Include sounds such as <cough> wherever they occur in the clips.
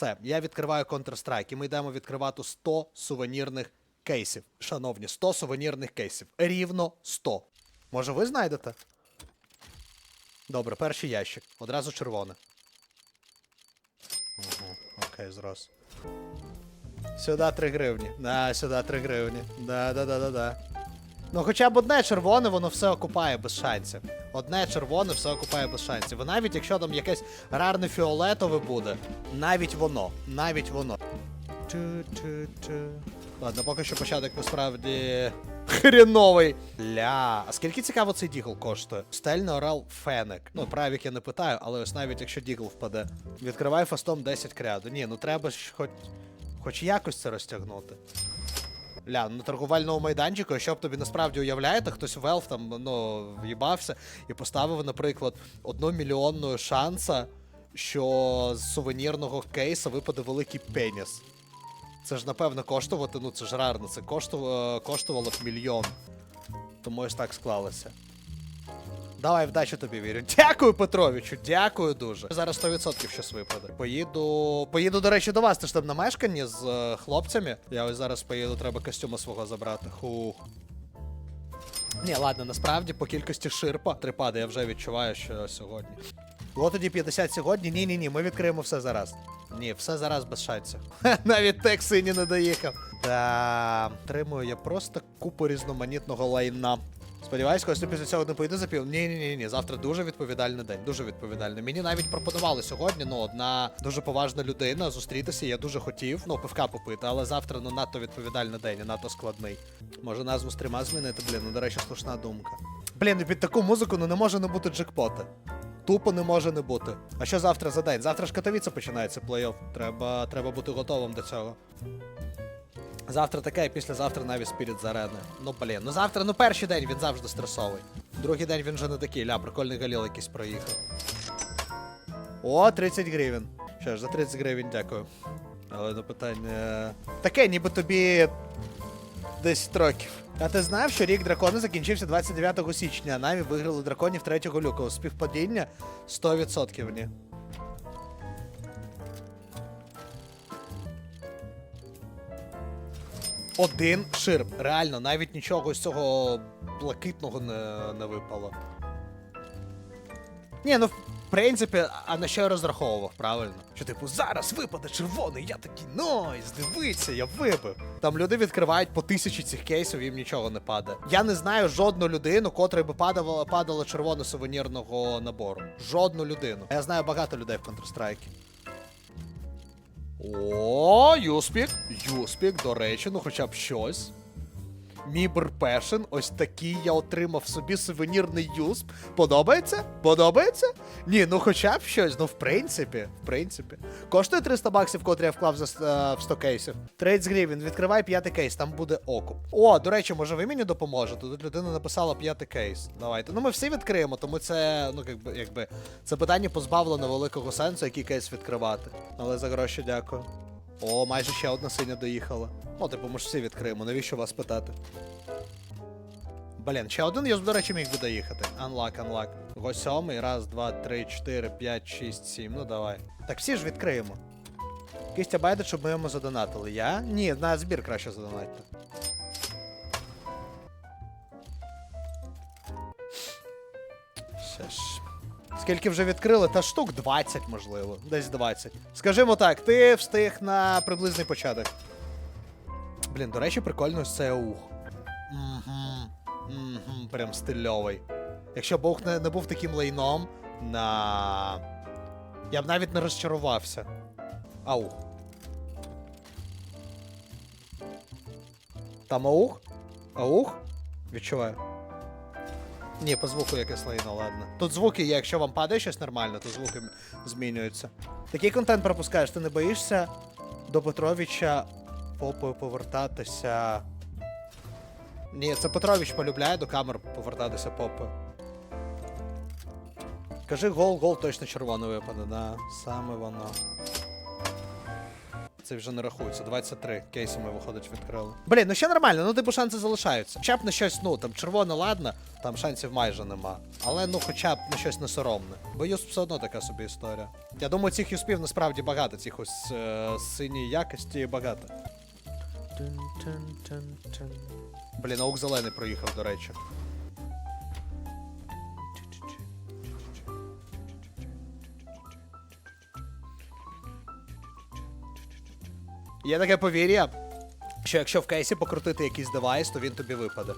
все. Я відкриваю Counter-Strike, і ми йдемо відкривати 100 сувенірних кейсів. Шановні, 100 сувенірних кейсів. Рівно 100. Може, ви знайдете? Добре, перший ящик. Одразу червоне. Угу, окей, зрос. Сюди 3 гривні. Да, сюди 3 гривні. Да, да, да, да, да. Ну, хоча б одне червоне, воно все окупає без шансів. Одне червоне все окупає без шансів. І навіть якщо там якесь рарне фіолетове буде, навіть воно, навіть воно. Ладно, поки що початок насправді хріновий. Ля. А скільки цікаво цей дігл коштує? Стельний орел Фенек. Ну, правік я не питаю, але ось навіть якщо дігл впаде. Відкривай фастом 10 кряду. Ні, ну треба ж хоч, хоч якось це розтягнути. Ля, на торгувальному майданчику, що б тобі насправді уявляєте, хтось Valve там ну, в'їбався і поставив, наприклад, одномільйонного шанса, що з сувенірного кейса випаде великий пеніс. Це ж напевно коштувати, ну це ж рарно, це коштувало, коштувало б мільйон. Тому ось так склалося. Давай, вдачі тобі вірю. Дякую, Петровичу, дякую дуже. Зараз 100% щось випаде. Поїду. Поїду, до речі, до вас. Ти ж там на мешканні з е, хлопцями. Я ось зараз поїду, треба костюма свого забрати. Хух. Ні, ладно, насправді по кількості ширпа трипади я вже відчуваю, що сьогодні. Було тоді 50 сьогодні. Ні, ні, ні, ми відкриємо все зараз. Ні, все зараз без шансів. Навіть тек синій не доїхав. Та тримую я просто купу різноманітного лайна. Сподіваюсь, коли після цього не поїду за пів. Ні, ні, ні, ні. Завтра дуже відповідальний день. Дуже відповідальний. Мені навіть пропонували сьогодні. Ну, одна дуже поважна людина зустрітися. Я дуже хотів. Ну, пивка попити, але завтра ну надто відповідальний день, і надто складний. Може назву стріма змінити, блін, ну до речі, слушна думка. Блін, під таку музику ну не може не бути джекпота. Тупо не може не бути. А що завтра за день? Завтра ж Катовіце починається плей-офф. Треба, треба бути готовим до цього. Завтра таке, і післязавтра навіть спіріт з. Ну блін, ну завтра, ну перший день він завжди стресовий. Другий день він вже не такий, ля, прикольний галіл якийсь проїхав. О, 30 гривень. Що ж, за 30 гривень дякую. Але на питання. Таке, ніби тобі 10 років. А ти знав, що рік дракона закінчився 29 січня, а Наві виграли драконів третього люку. Співпадіння 100% ні. Один ширп. Реально, навіть нічого з цього блакитного не, не випало. Ні, ну в принципі, а на що я розраховував, правильно? Що типу, зараз випаде червоний, я такий нойс, дивіться, я вибив. Там люди відкривають по тисячі цих кейсів, їм нічого не падає. Я не знаю жодну людину, котрій би падало, падало червоно сувенірного набору. Жодну людину. А я знаю багато людей в Counter-Strike. О, Юспік. Юспік, до речі, ну хоча б щось. Мібр Пешен, ось такий я отримав собі сувенірний юсп. Подобається? Подобається? Ні, ну хоча б щось, ну в принципі, в принципі. Коштує 300 баксів, котрі я вклав за е, в 100 кейсів. 30 гривень, відкривай п'ятий кейс, там буде окуп. О, до речі, може ви мені допоможете? Тут людина написала п'ятий кейс. Давайте. Ну ми всі відкриємо, тому це, ну якби, якби це питання позбавлено великого сенсу, який кейс відкривати. Але за гроші дякую. О, майже ще одна синя доїхала. Ну, типу, ми ж всі відкриємо, навіщо вас питати? Блін, ще один юз, до речі, міг би доїхати. Unlock, unlock. Го раз, два, три, чотири, п'ять, шість, сім. Ну давай. Так всі ж відкриємо. Кистя байде, щоб ми йому задонатили. Я? Ні, на збір краще задонатити. Ще ж. Скільки вже відкрили? Та штук 20, можливо. Десь 20. Скажімо так, ти встиг на приблизний початок. Блін, до речі, прикольно це ух. Угу. Угу, прям стильовий. Якщо б ух не, не був таким лайном, на. Я б навіть не розчарувався. Аух. Там аух? Аух? Відчуваю. Ні, по звуку якесь лайно, ладно. Тут звуки якщо вам падає щось нормально, то звуки змінюються. Такий контент пропускаєш, ти не боїшся до Петровича попою повертатися. Ні, це Петрович полюбляє до камер повертатися попою. Кажи гол, гол точно червоний випаде, да. Саме воно. Це вже не рахується. 23 кейси ми виходить відкрили. Блін, ну ще нормально, ну типу шанси залишаються. Хоча б на щось, ну там червоне, ладно, там шансів майже нема. Але ну хоча б на щось несоромне. Бо юсп все одно така собі історія. Я думаю, цих юспів насправді багато, цих ось е, синьої якості багато. Блін, аук зелений проїхав, до речі. Є таке повір'я, що якщо в кейсі покрутити якийсь девайс, то він тобі випаде.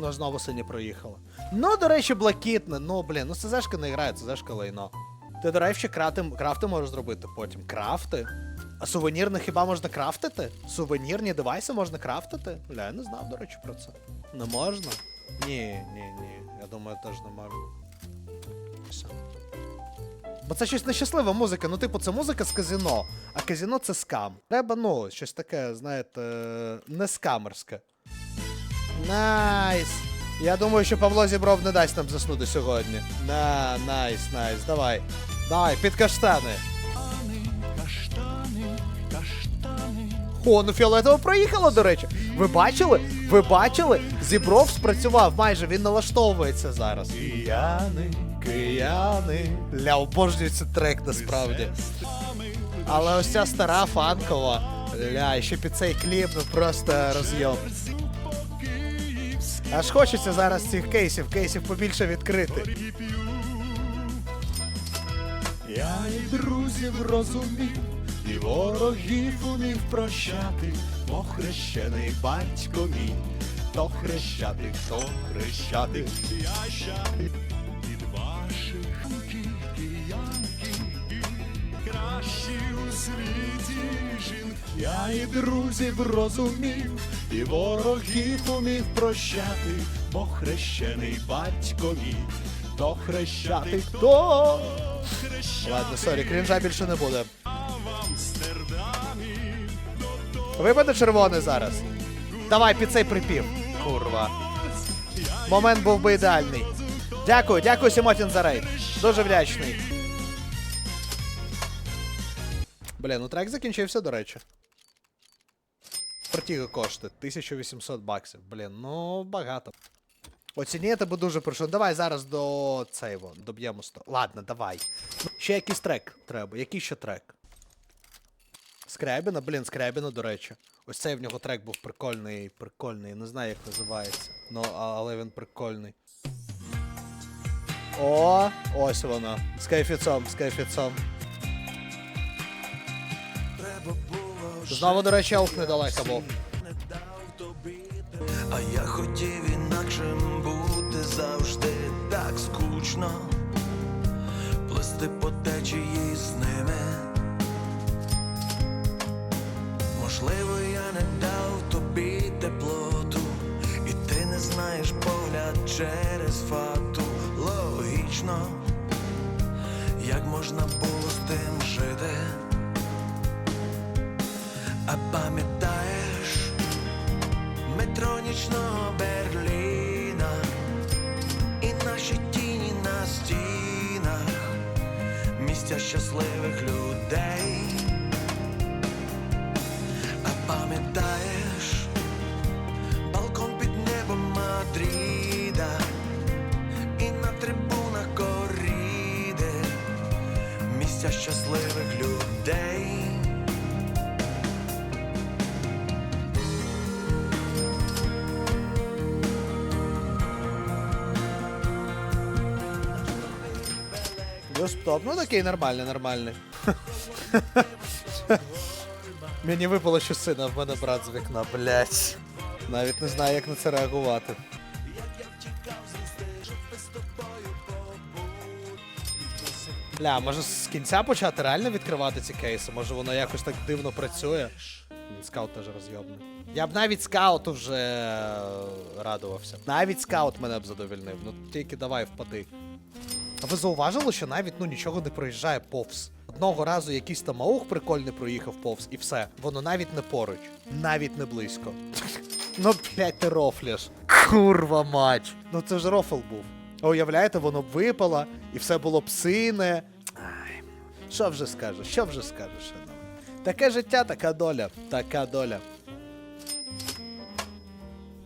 Ну, знову сині проїхала. Ну, до речі, блакитне. Ну, блін, ну ЦЗшка не грає, ЦЗшка лайно. Ти, до речі, крати, крафти можеш зробити потім. Крафти? А сувенірне хіба можна крафтити? Сувенірні девайси можна крафтити? Бля, я не знав, до речі, про це. Не можна? Ні, ні, ні. Я думаю, теж не можна. Все. Бо це щось нещаслива музика. Ну, типу, це музика з казино, а казино це скам. Треба, ну, щось таке, знаєте, не скамерське. Найс! Я думаю, що Павло Зібров не дасть нам заснути сьогодні. На, найс, найс, давай. Давай, під каштани. О, ну фіолетово проїхало, до речі. Ви бачили? Ви бачили? Зібров спрацював майже, він налаштовується зараз. кияни, Кияни. Ля, обожнюю цей трек насправді. Але ось ця стара фанкова. Ля, і ще під цей кліп, ну просто розйом. Аж хочеться зараз цих кейсів, кейсів побільше відкрити. я і друзів розумів, і ворогів умів прощати, бо хрещений батько мій, то хрещати, то хрещати, я ваших киянки, кращі у світі жінки. Я і друзів розумів, і ворогів умів прощати, бо хрещений батько мій, то хрещати, хто Ладно, сорі, крінжа більше не буде. Випаде червоний зараз. Давай під цей припів. Курва. Момент був би ідеальний. Дякую, дякую, Сімотін за рейд. Дуже вдячний. Бля, ну трек закінчився, до речі. Протіги коштує 1800 баксів. Блін, ну багато. Оцініти би дуже прошу. Давай зараз до цейво, доб'ємо 100. Ладно, давай. Ще якийсь трек треба. Який ще трек? Скрябіна, блін, Скрябіна, до речі. Ось цей в нього трек був прикольний, прикольний, не знаю, як називається. Ну, але він прикольний. О, ось воно. З кайфіцом, з кайфіцом. Знову, до речі, аук недалеко був. А я хотів інакшим бути завжди так скучно, плисти по течії з ними. Можливо, я не дав тобі теплоту, і ти не знаєш погляд через фату. Логічно, як можна було з тим жити. А пам'ятаєш? метро нічного Берліна і наші тіні на стінах, місця щасливих людей. Юсп топ, ну такий нормальний, нормальний. <laughs> Мені випало що сина в мене брат з вікна, блять. Навіть не знаю, як на це реагувати. Ля, може з кінця почати реально відкривати ці кейси? Може воно якось так дивно працює? Скаут теж розйобний. Я б навіть скауту вже е, радувався. Навіть скаут мене б задовільнив. Ну тільки давай впади. А ви зауважили, що навіть ну нічого не проїжджає повз. Одного разу якийсь там аух прикольний проїхав повз, і все. Воно навіть не поруч, навіть не близько. <laughs> ну, блядь, ти рофляш. Курва мать. Ну це ж рофл був. А Уявляєте, воно б випало, і все було б сине. Ай, що вже скажеш, що вже скажеш, шановний? Таке життя, така доля, така доля.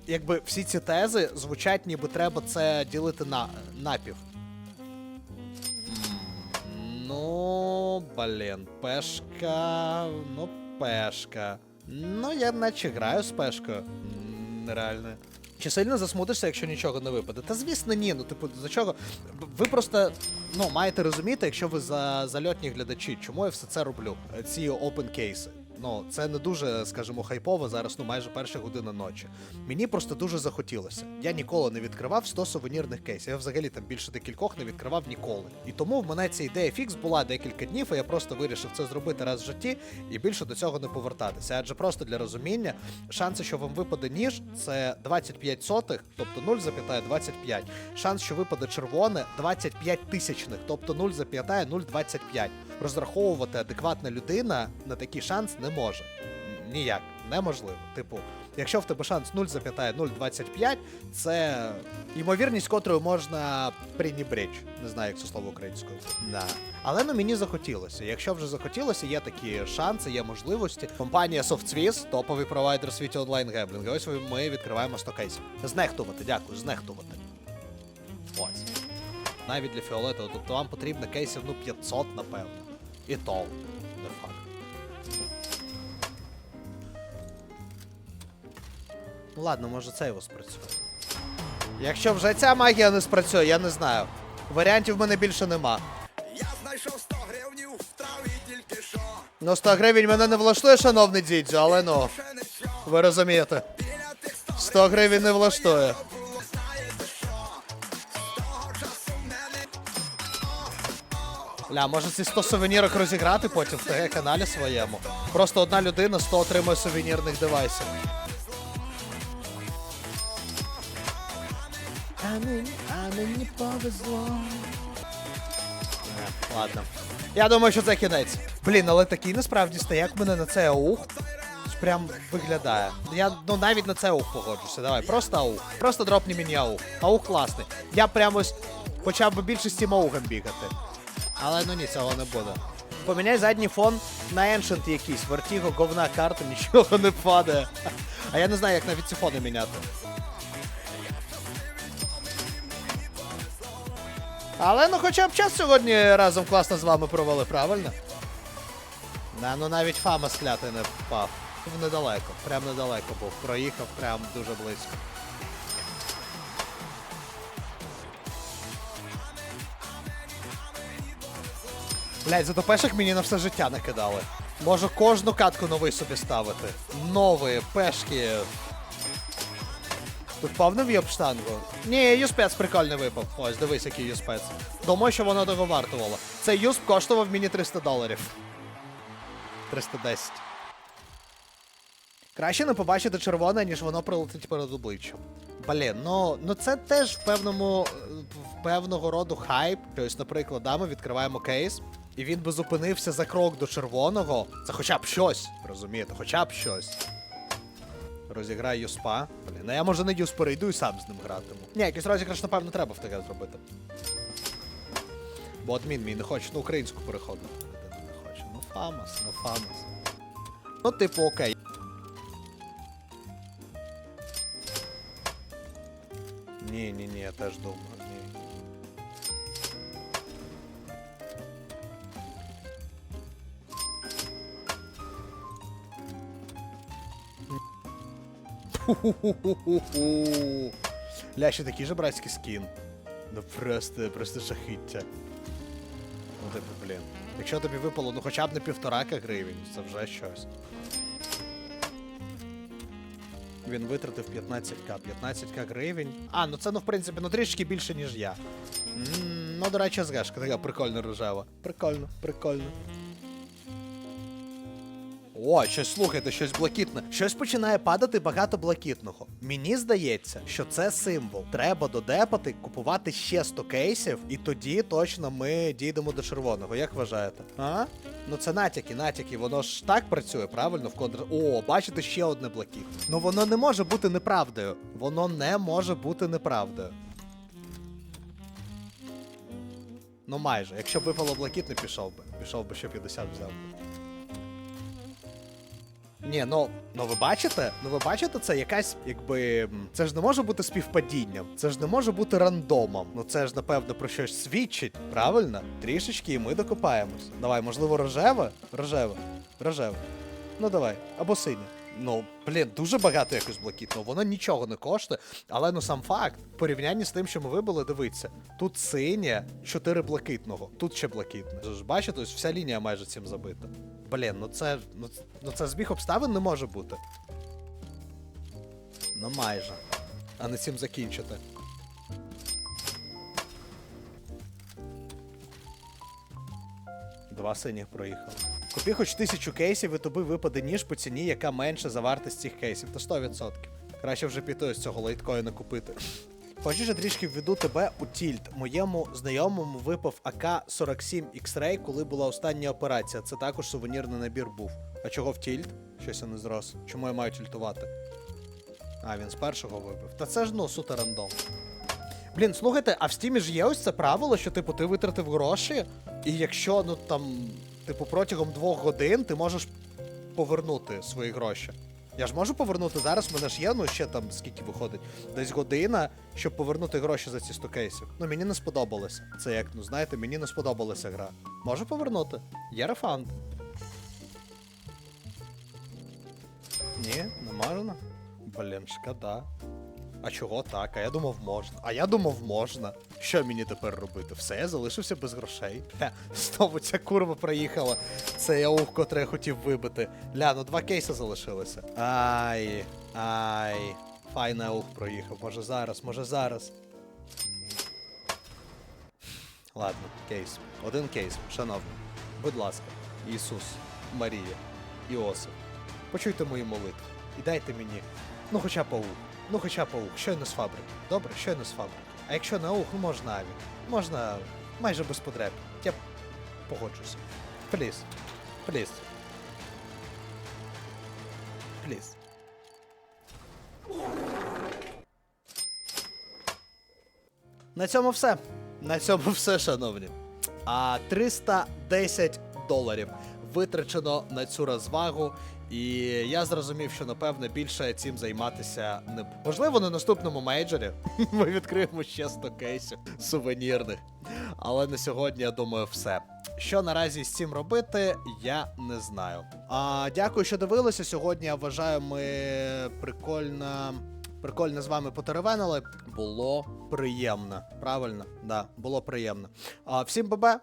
Якби всі ці тези звучать, ніби треба це ділити на напів. Блін, пешка. Ну, пешка. Ну, я наче граю з пешкою. Нереально. Чи сильно засмутишся, якщо нічого не випаде? Та звісно, ні. Ну, типу, за чого? Ви просто ну, маєте розуміти, якщо ви за зальотні глядачі, чому я все це роблю? Ці опен кейси. Ну, це не дуже, скажімо, хайпово зараз, ну майже перша година ночі. Мені просто дуже захотілося. Я ніколи не відкривав 100 сувенірних кейсів. Я взагалі там більше декількох не відкривав ніколи. І тому в мене ця ідея фікс була декілька днів, і я просто вирішив це зробити раз в житті і більше до цього не повертатися. Адже просто для розуміння, шанси, що вам випаде ніж, це 25 сотих, тобто 0,25. Шанс, що випаде червоне, 25 тисячних, тобто 0,025. Розраховувати адекватна людина на такий шанс не може. Ніяк, неможливо. Типу, якщо в тебе шанс 0,025, це ймовірність, котрою можна пренебречь. Не знаю, як це слово українською. Да. Але ну мені захотілося. Якщо вже захотілося, є такі шанси, є можливості. Компанія SoftSwiss, топовий провайдер світі онлайн гемблінгу. Ось ми відкриваємо 100 кейсів. Знехтувати, дякую, знехтувати. Ось. Навіть для фіолетового, тобто вам потрібно кейсів ну 500, напевно. І то, не факт. Ну ладно, може це його спрацює. Якщо вже ця магія не спрацює, я не знаю. Варіантів в мене більше нема. Я знайшов 100 гривнів в траві тільки що. Ну 100 гривень мене не влаштує, шановний дідзю, але ну, ви розумієте. Біля 100 100 гривень не влаштує. Ля, може ці 100 сувенірок розіграти потім в ТГ каналі своєму. Просто одна людина 100 отримує сувенірних девайсів. А мені, а мені повезло. Е, Ладно. Я думаю, що це кінець. Блін, але такий насправді стояк мене на цей аух. Прям виглядає. Я ну навіть на це аух погоджуся. Давай, просто аух. Просто дропні мені аух. Аух класний. Я прямо ось почав би більше з цим аугом бігати. Але ну ні, цього не буде. Поміняй задній фон на Ancient якийсь. Вертіго, говна карта, нічого не падає. А я не знаю, як навіть ці фони міняти. Але ну хоча б час сьогодні разом класно з вами провели, правильно? Да, ну навіть фама склятий не впав. Недалеко, прям недалеко був. Проїхав прям дуже близько. Блять, зато пешок мені на все життя накидали. Можу кожну катку новий собі ставити. Нові пешки. Тут повний в'єб штангу? Ні, юспец прикольний випав. Ось, дивись, який юспец. Думаю, що воно того вартувало. Цей юсп коштував мені 300 доларів. 310. Краще не побачити червоне, ніж воно прилетить перед обличчям. Блін, ну, ну це теж в певному в певного роду хайп. Ось, наприклад, да, ми відкриваємо кейс, і він би зупинився за крок до червоного. Це хоча б щось, розумієте, хоча б щось. Розіграю юспа. Блін, ну я може не юс перейду і сам з ним гратиму. Ні, якийсь розіграш, напевно, треба в таке зробити. Бо адмін мій не хоче на українську переходити. Не хоче. Ну фамас, ну фамас. Ну, типу, окей. Ні, ні, ні, я теж думаю, Ху-ху-ху-ху-ху. Ля, ще такий же братський скін. Ну просто, просто жахіття. Ну типу, блін. Якщо тобі випало, ну хоча б не півторака гривень, це вже щось. Він витратив 15к. 15к гривень. А, ну це ну в принципі ну трішки більше, ніж я. м ну, до речі, згашка така прикольно рожева. Прикольно, прикольно. О, щось слухайте, щось блакитне. Щось починає падати багато блакитного. Мені здається, що це символ. Треба додепати, купувати ще 100 кейсів, і тоді точно ми дійдемо до червоного. Як вважаєте? А? Ну це натяки, натяки. Воно ж так працює, правильно? В контр. О, бачите, ще одне блакитне. Ну воно не може бути неправдою. Воно не може бути неправдою. Ну майже. Якщо б випало блакитне, пішов би. Пішов би ще 50 взяв би. Ні, ну, ну ви бачите? Ну ви бачите, це якась, якби. Це ж не може бути співпадінням, це ж не може бути рандомом. Ну це ж напевно про щось свідчить, правильно? Трішечки і ми докопаємось. Давай, можливо, рожеве? Рожеве. Рожеве. Ну давай, або синє. Ну, блін, дуже багато якось блакитного. Воно нічого не коштує, але ну сам факт, в порівнянні з тим, що ми вибили, дивіться. Тут синє, 4 блакитного, тут ще блакитне. Бачите, ось вся лінія майже цим забита. Блін, ну це. Ну, ну це збіг обставин не може бути. Ну майже. А не цим закінчити. Два синіх проїхали. Купи хоч тисячу кейсів, і тобі випаде ніж по ціні, яка менше за вартість цих кейсів. То 100%. Краще вже піти з цього лайткоїна купити. Хочеш, я трішки введу тебе у тільт. Моєму знайомому випав АК-47 X-Ray, коли була остання операція. Це також сувенірний набір був. А чого в тільт? Щось я не зрос. Чому я маю тільтувати? А, він з першого вибив. Та це ж ну суто рандом. Блін, слухайте, а в стімі ж є ось це правило, що типу ти витратив гроші, і якщо ну там, типу, протягом двох годин ти можеш повернути свої гроші. Я ж можу повернути зараз, в мене ж є, ну ще там скільки виходить, десь година, щоб повернути гроші за ці 100 кейсів. Ну мені не сподобалося. Це як, ну знаєте, мені не сподобалася гра. Можу повернути. Є рефанд. Ні, не можна. Блін, шкода. А чого так? А я думав можна. А я думав можна. Що мені тепер робити? Все, я залишився без грошей. Ля, знову ця курва проїхала. Це я ух, котре я хотів вибити. Ля, ну два кейси залишилися. Ай, ай. Файна ух проїхав. Може зараз, може зараз. Ладно, кейс. Один кейс, шановні. Будь ласка, Ісус, Марія, Іосиф. Почуйте мої молитви і дайте мені, ну хоча б аух. Ну хоча б аух, щойно з фабрики. Добре, щойно з фабрики. А якщо не аух, ну можна аві. Можна майже без потреб. Я погоджуся. Пліз. Пліз. Пліз. На цьому все. На цьому все, шановні. А 310 доларів витрачено на цю розвагу. І я зрозумів, що напевне більше цим займатися не. Можливо, на наступному мейджорі <laughs> ми відкриємо ще 100 кейсів сувенірних. Але на сьогодні, я думаю, все. Що наразі з цим робити, я не знаю. А дякую, що дивилися. Сьогодні я вважаю, ми прикольно. Прикольно з вами потеревенили. Було приємно. Правильно? Да, було приємно. А, всім бабе.